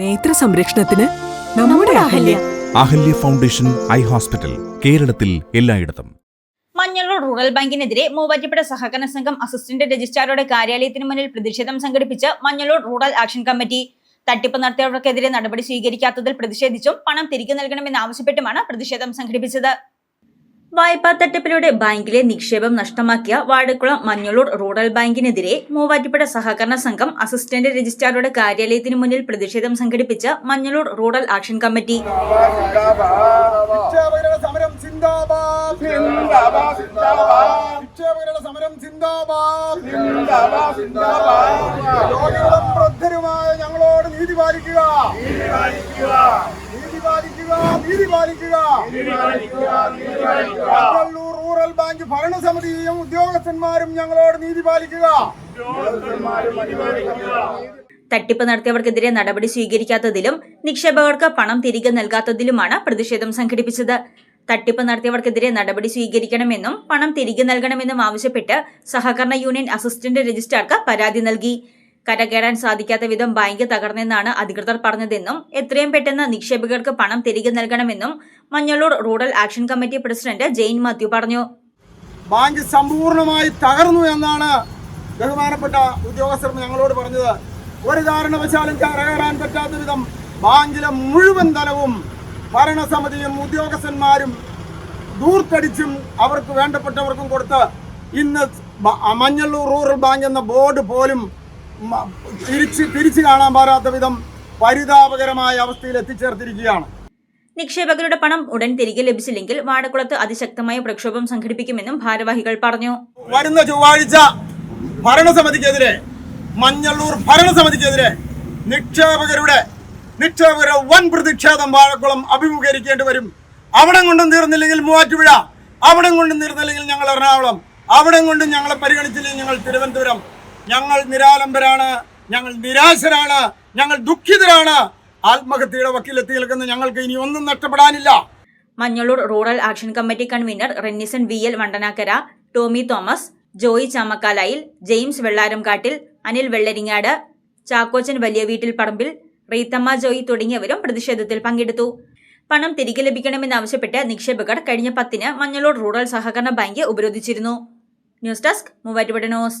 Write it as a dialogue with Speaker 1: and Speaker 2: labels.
Speaker 1: നേത്ര സംരക്ഷണത്തിന് നമ്മുടെ Ahalya.
Speaker 2: Ahalya. Foundation eye hospital കേരളത്തിൽ എല്ലായിടത്തും.
Speaker 3: മഞ്ഞളൂർ റൂറൽ ബാങ്കിനെതിരെ മൂവാറ്റുപുഴ സഹകരണ സംഘം അസിസ്റ്റന്റ് രജിസ്ട്രാറുടെ കാര്യാലയത്തിന് മുന്നിൽ പ്രതിഷേധം സംഘടിപ്പിച്ച് മഞ്ഞളൂർ റൂറൽ ആക്ഷൻ കമ്മിറ്റി. തട്ടിപ്പ് നടത്തിയവർക്കെതിരെ നടപടി സ്വീകരിക്കാത്തതിൽ പ്രതിഷേധിച്ചും പണം തിരികെ നൽകണമെന്നാവശ്യപ്പെട്ടുമാണ് പ്രതിഷേധം സംഘടിപ്പിച്ചത്. വായ്പാ തട്ടിപ്പിലൂടെ ബാങ്കിലെ നിക്ഷേപം നഷ്ടമാക്കിയ വാഴക്കുളം മഞ്ഞളൂർ റൂറൽ ബാങ്കിനെതിരെ മൂവാറ്റുപുഴ സഹകരണ സംഘം അസിസ്റ്റന്റ് രജിസ്ട്രാറുടെ കാര്യാലയത്തിന് മുന്നിൽ പ്രതിഷേധം സംഘടിപ്പിച്ച മഞ്ഞളൂർ റൂറൽ ആക്ഷൻ കമ്മിറ്റി.
Speaker 4: ഞങ്ങളോട് നീതി സിന്ദാബാദ് നീതി പാലിക്കുക മംഗളൂർ റൂറൽ ബാങ്ക് ഭരണസമിതിയും ഉദ്യോഗസ്ഥന്മാരും ഞങ്ങളോട് നീതി പാലിക്കുക
Speaker 3: തട്ടിപ്പ് നടത്തിയവർക്കെതിരെ നടപടി സ്വീകരിക്കാത്തതിലും നിക്ഷേപകർക്ക് പണം തിരികെ നൽകാത്തതിലുമാണ് പ്രതിഷേധം സംഘടിപ്പിച്ചത്. തട്ടിപ്പ് നടത്തിയവർക്കെതിരെ നടപടി സ്വീകരിക്കണമെന്നും പണം തിരികെ നൽകണമെന്നും ആവശ്യപ്പെട്ട് സഹകരണ യൂണിയൻ അസിസ്റ്റന്റ് രജിസ്ട്രാർക്ക് പരാതി നൽകി. കരകയറാൻ സാധിക്കാത്ത വിധം ബാങ്ക് തകർന്നെന്നാണ് അധികൃതർ പറഞ്ഞതെന്നും എത്രയും പെട്ടെന്ന് നിക്ഷേപകർക്ക് പണം തിരികെ നൽകണമെന്നും Manjalloor rural action committee president Jain Mathew പറഞ്ഞു.
Speaker 4: ബാങ്ക് സമ്പൂർണമായി തകർന്നു എന്നാണ് ബഹുമാനപ്പെട്ട ഉദ്യോഗസ്ഥർ ഞങ്ങളോട് പറഞ്ഞത്. ഒരു കാരണവശാലും കരകയറാൻ പറ്റാത്ത വിധം ബാങ്കിലെ മുഴുവൻ തലവും ഭരണസമിതിയും ഉദ്യോഗസ്ഥന്മാരും ദൂർത്തടിച്ചും അവർക്ക് വേണ്ടപ്പെട്ടവർക്കും കൊടുത്ത് ഇന്ന് മഞ്ഞള്ളൂർ റൂറൽ ബാങ്ക് എന്ന ബോർഡ് പോലും തിരിച്ച് തിരിച്ചു കാണാൻ പാരാത്ത വിധം പരിതാപകരമായ അവസ്ഥയിൽ എത്തിച്ചേർത്തിരിക്കുകയാണ്.
Speaker 3: നിക്ഷേപകരുടെ പണം ഉടൻ തിരികെ ലഭിച്ചില്ലെങ്കിൽ വാടക്കുളത്ത് അതിശക്തമായ പ്രക്ഷോഭം സംഘടിപ്പിക്കുമെന്നും ഭാരവാഹികൾ പറഞ്ഞു.
Speaker 4: വരുന്ന ചൊവ്വാഴ്ച ഭരണസമിതിക്കെതിരെ മഞ്ഞള്ളൂർ ഭരണസമിതിക്കെതിരെ നിക്ഷേപകരുടെ നിക്ഷേപകരുടെ വൻ പ്രതിഷേധം വാഴക്കുളം അഭിമുഖീകരിക്കേണ്ടി വരും. അവിടെ കൊണ്ടും തീർന്നില്ലെങ്കിൽ മൂവാറ്റുപുഴ അവിടെ കൊണ്ടും തീർന്നില്ലെങ്കിൽ ഞങ്ങൾ എറണാകുളം അവിടെ കൊണ്ടും ഞങ്ങളെ പരിഗണിച്ചില്ലെങ്കിൽ ഞങ്ങൾ തിരുവനന്തപുരം. ഞങ്ങൾ നിരാലംബരാണ് ഞങ്ങൾ നിരാശരാണ് ഞങ്ങൾ ദുഃഖിതരാണ്. ആത്മഹത്യയുടെ വക്കീലെത്തി നിൽക്കുന്ന ഞങ്ങൾക്ക് ഇനി ഒന്നും നഷ്ടപ്പെടാനില്ല.
Speaker 3: Manjalloor rural action committee convener Rennison V L Vandanakkara Tomy Thomas Joy Chamakkalayil James Vellaramkattil Anil Vellaringad Chakochan വലിയ വീട്ടിൽ പറമ്പിൽ റീത്തമ്മ ജോയി തുടങ്ങിയവരും പ്രതിഷേധത്തിൽ പങ്കെടുത്തു. പണം തിരികെ ലഭിക്കണമെന്നാവശ്യപ്പെട്ട് നിക്ഷേപകർ കഴിഞ്ഞ പത്തിന് മഞ്ഞളൂർ റൂറൽ സഹകരണ bank ഉപരോധിച്ചിരുന്നു. News desk Muvattupuzha news.